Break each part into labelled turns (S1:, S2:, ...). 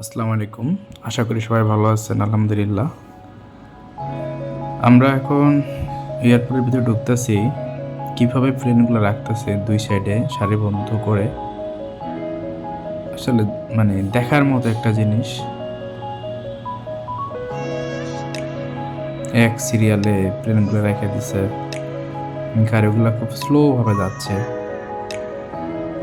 S1: আসসালামু আলাইকুম। আশা করি সবাই ভালো আছেন, আলহামদুলিল্লাহ। আমরা এখন এয়ারপোর্টের ভিতরে ঢুকতেছি। কীভাবে প্লেনগুলো রাখতেছে দুই সাইডে সারিবদ্ধ করে? আসলে মানে দেখার মতো একটা জিনিস। এক সিরিয়ালে প্লেনগুলো রেখে দিছে। গাড়িগুলো খুব স্লোভাবে যাচ্ছে।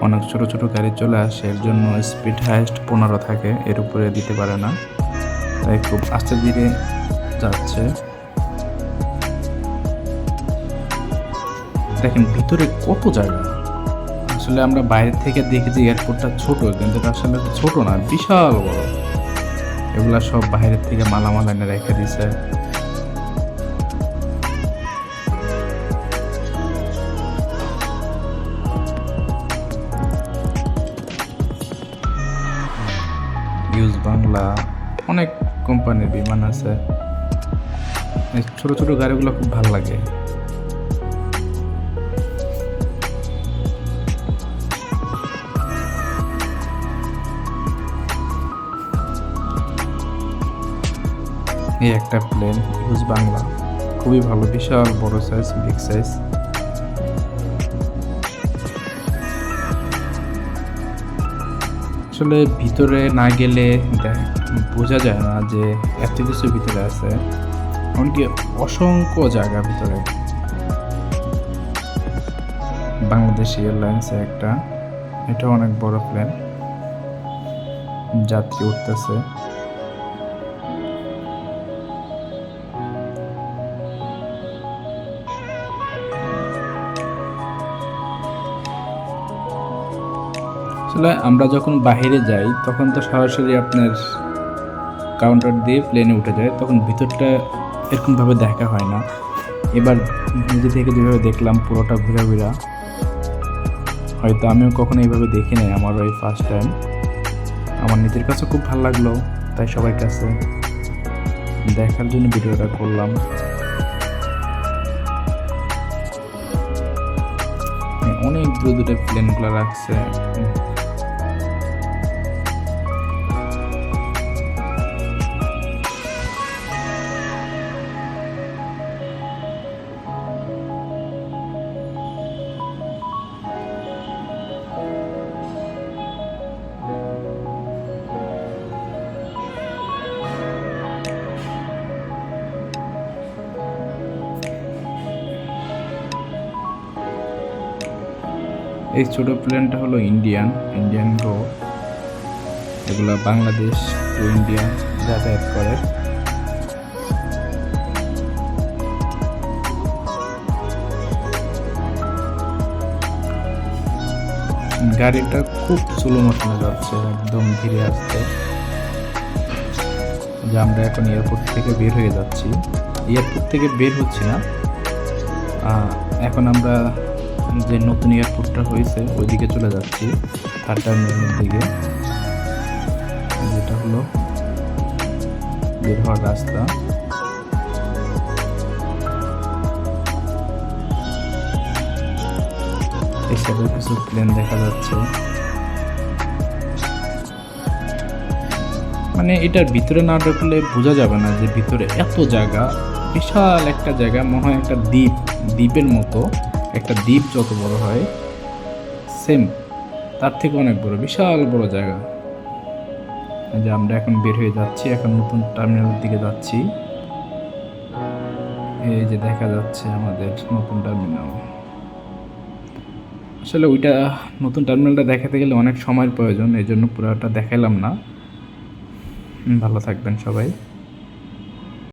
S1: অনেক ছোট ছোট গাড়ি চলে আসে, এর জন্য স্পিড হাইস্ট পনেরো থাকে, এর উপরে দিতে পারে না। তাই খুব আস্তে ধীরে যাচ্ছে। দেখেন, ভিতরে কত জায়গা। আসলে আমরা বাইরে থেকে দেখি যে এয়ারপোর্টটা ছোট, কিন্তু আসলে ছোট না, বিশাল বড়। এগুলা সব বাইরের থেকে মালামাল এনে রেখে দিছে। বাংলা, অনেক কোম্পানির বিমান আছে। এই ছোট ছোট গাড়িগুলো খুব ভালো লাগে। এই একটা প্লেন ইউজ বাংলা খুবই ভালো, বিশাল, বড় সাইজ বিগ সাইজ আসলে ভিতরে না গেলে বোঝা যায় না যে এত কিছু ভিতরে আছে। এমনকি অসংখ্য জায়গা ভিতরে। বাংলাদেশ এয়ারলাইন্স একটা। এটা অনেক বড় প্লেন। যাত্রী উঠতেছে। আসলে আমরা যখন বাইরে যাই, তখন তো সরাসরি আপনার কাউন্টার দিয়ে প্লেনে উঠে যায়, তখন ভিতরটা এরকমভাবে দেখা হয় না। এবার নিজে থেকে যেভাবে দেখলাম, পুরোটা ঘুরা ঘুরা। হয়তো আমিও কখনো এইভাবে দেখি নাই আমার ওই ফার্স্ট টাইম আমার নিজের কাছে খুব ভালো লাগল, তাই সবাই কাছে দেখার জন্য ভিডিওটা করলাম। অনেক দূরে দূরে প্লেনগুলো রাখছে। এই ছোট প্লেনটা হলো ইন্ডিয়ান ইন্ডিয়ান গো এগুলো বাংলাদেশ টু ইন্ডিয়া যাতায়াত করে। গাড়িটা খুব স্লো মোশনে যাচ্ছে, একদম ধীরে আসছে। যে আমরা এখন এয়ারপোর্ট থেকে বের হয়ে যাচ্ছি। এয়ারপোর্ট থেকে বের হচ্ছি না। এখন আমরা যে নতুন এয়ারপোর্টটা হয়েছে, ওইদিকে চলে যাচ্ছি থার্ড টার্মিনালের দিকে। যেটা হলো বের হওয়ার রাস্তা। সাইডে কিছু প্লেন দেখা যাচ্ছে। মানে এটার ভিতরে না ঢুকলে বোঝা যাবে না যে ভিতরে এত জায়গা, বিশাল একটা জায়গা, মনে হয় একটা দ্বীপ, দ্বীপের মতো। একটা দ্বীপ যত বড় হয় সেম তার থেকে অনেক বড়, বিশাল বড় জায়গা। যে আমরা এখন বের হয়ে যাচ্ছি, এখন নতুন টার্মিনালের দিকে যাচ্ছি। এই যে দেখা যাচ্ছে আমাদের নতুন টার্মিনাল। আসলে ওইটা নতুন টার্মিনালটা দেখাতে গেলে অনেক সময়ের প্রয়োজন এই জন্য পুরোটা দেখাইলাম না। ভালো থাকবেন সবাই।